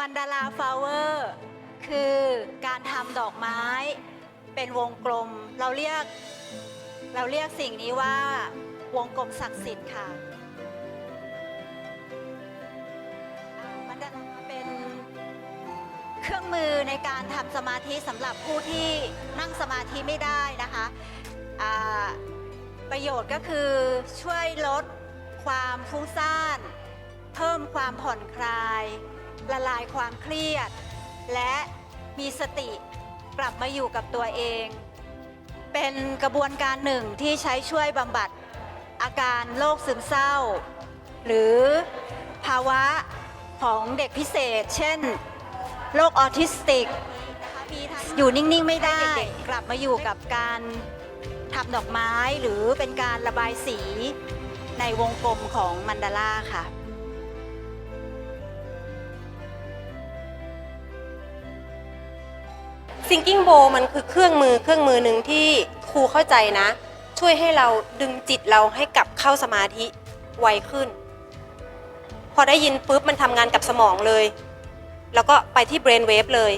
มันดาราฟลาเวอร์คือการทำดอกไม้เป็นวงกลม เราเรียก เราเรียกสิ่งนี้ว่าวงกลมศักดิ์สิทธิ์ค่ะมันดาราเป็นเครื่องมือในการทำสมาธิสำหรับผู้ที่นั่งสมาธิไม่ได้นะคะประโยชน์ก็คือช่วยลดความฟุ้งซ่าน เพิ่มความผ่อนคลาย ละลายความเครียด และมีสติกลับมาอยู่กับตัวเอง เป็นกระบวนการหนึ่งที่ใช้ช่วยบำบัดอาการโรคซึมเศร้า หรือภาวะของเด็กพิเศษ เช่นโรคออทิสติก อยู่นิ่ง ๆ ไม่ได้ กลับมาอยู่กับการทำดอกไม้หรือเป็นการระบายสีในวงกลมของมันดาล่าค่ะ ซิงกิ้งโบมันคือเครื่องมือเครื่องมือหนึ่งที่ครูเข้าใจนะ ช่วยให้เราดึงจิตเราให้กลับเข้าสมาธิไวขึ้น พอได้ยินปุ๊บมันทำงานกับสมองเลย แล้วก็ไปที่เบรนเวฟเลย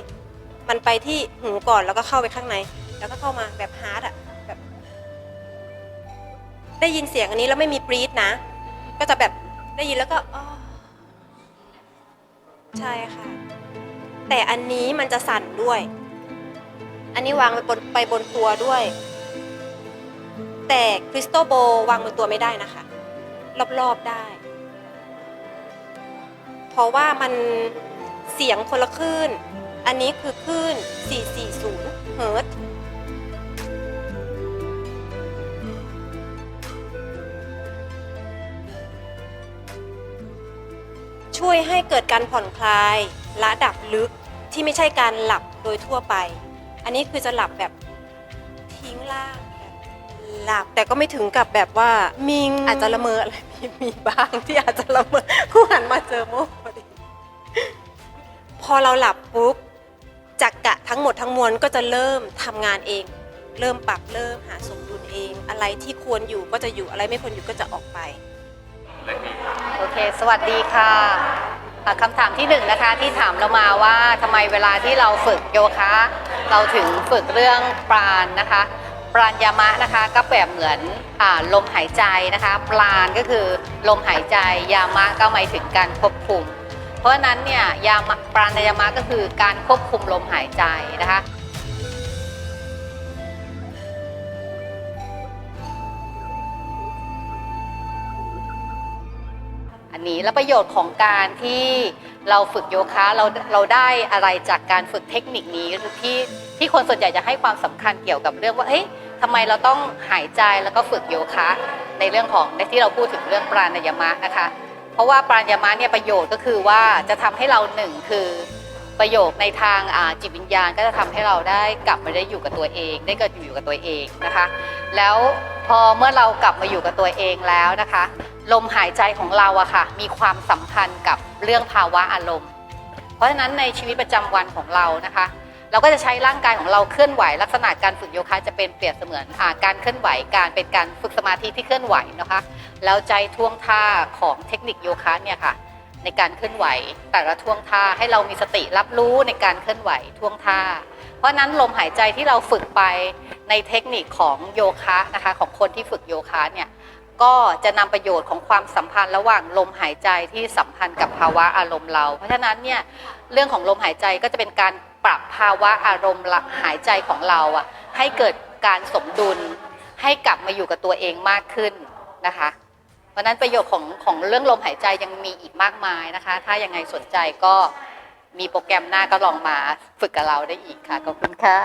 มันไปที่หูก่อนแล้วก็เข้าไปข้างใน แล้วก็เข้ามาแบบฮาร์ดอะแบบได้ยินเสียงอันนี้แล้วไม่มีปรีดนะ ก็จะแบบได้ยินแล้วก็อ๋อใช่ค่ะ แต่อันนี้มันจะสั่นด้วย อันนี้วางไปบนไปบนตัวด้วย แต่คริสตัลโบวางบนตัวไม่ได้นะคะ รอบๆได้ เพราะว่ามันเสียงคนละคลื่น อันนี้คือคลื่น 440 เฮิร์ตซ์ช่วยให้เกิดการผ่อนคลายระดับลึกที่ไม่ใช่การหลับโดยทั่วไป อันนี้คือจะหลับแบบทิ้งล่างแบบหลับแต่ก็ไม่ถึงกับแบบว่ามิงอาจจะละเมออะไรมีมีบ้างที่อาจจะละเมอผู้หันมาเจอโมกพอดีพอเราหลับปุ๊บจักกะทั้งหมดทั้งมวลก็จะเริ่มทำงานเอง เริ่มปรับเริ่มหาสมดุลเอง อะไรที่ควรอยู่ก็จะอยู่อะไรไม่ควรอยู่ก็จะออกไปโอเค สวัสดีค่ะอะคำถามที่หนึ่งนะคะที่ถามเรามาว่าทำไมเวลาที่เราฝึกโยคะ เราถึงฝึกเรื่องปราณนะคะ ปราณยามะนะคะก็แบบเหมือนอ่าลมหายใจนะคะ ปราณก็คือลมหายใจยามะก็หมายถึงการควบคุม เพราะฉะนั้นเนี่ยยามะปราณยามะก็คือการควบคุมลมหายใจนะคะ นี้ แล้วประโยชน์ของการที่เราฝึกโยคะเราเราได้อะไรจากการฝึกเทคนิคนี้ที่ที่คนส่วนใหญ่จะให้ความสำคัญเกี่ยวกับเรื่องว่าเฮ้ยทำไมเราต้องหายใจแล้วก็ฝึกโยคะในเรื่องของในที่เราพูดถึงเรื่องปราณยามะนะคะ เพราะว่าปราณยามะเนี่ยประโยชน์ก็คือว่าจะทำให้เราหนึ่งคือประโยชน์ในทางจิตวิญญาณก็จะทำให้เราได้กลับมาได้อยู่กับตัวเอง ได้เกิดอยู่กับตัวเองนะคะ แล้ว พอเมื่อเรากลับมาอยู่กับตัวเองแล้วนะคะ ลมหายใจของเราอะค่ะ มีความสัมพันธ์กับเรื่องภาวะอารมณ์ เพราะฉะนั้นในชีวิตประจำวันของเรานะคะ เราก็จะใช้ร่างกายของเราเคลื่อนไหว ลักษณะการฝึกโยคะจะเป็นเปรียบเสมือนอาการเคลื่อนไหวการเป็นการฝึกสมาธิที่เคลื่อนไหวนะคะแล้วใจท่วงท่าของเทคนิคโยคะเนี่ยค่ะในการเคลื่อนไหว แต่ละท่วงท่าให้เรามีสติรับรู้ในการเคลื่อนไหวท่วงท่า เพราะนั้นลมหายใจที่เราฝึกไปในเทคนิคของโยคะนะคะของคนที่ฝึกโยคะเนี่ยก็จะนำประโยชน์ของความสัมพันธ์ระหว่างลมหายใจที่สัมพันธ์กับภาวะอารมณ์เรา เพราะฉะนั้นเนี่ยเรื่องของลมหายใจก็จะเป็นการปรับภาวะอารมณ์หายใจของเราอะให้เกิดการสมดุลให้กลับมาอยู่กับตัวเองมากขึ้นนะคะ เพราะฉะนั้นประโยชน์ของของเรื่องลมหายใจยังมีอีกมากมายนะคะ ถ้ายังไงสนใจก็ มีโปรแกรมหน้าก็ลองมาฝึกกับเราได้อีกค่ะ ขอบคุณค่ะ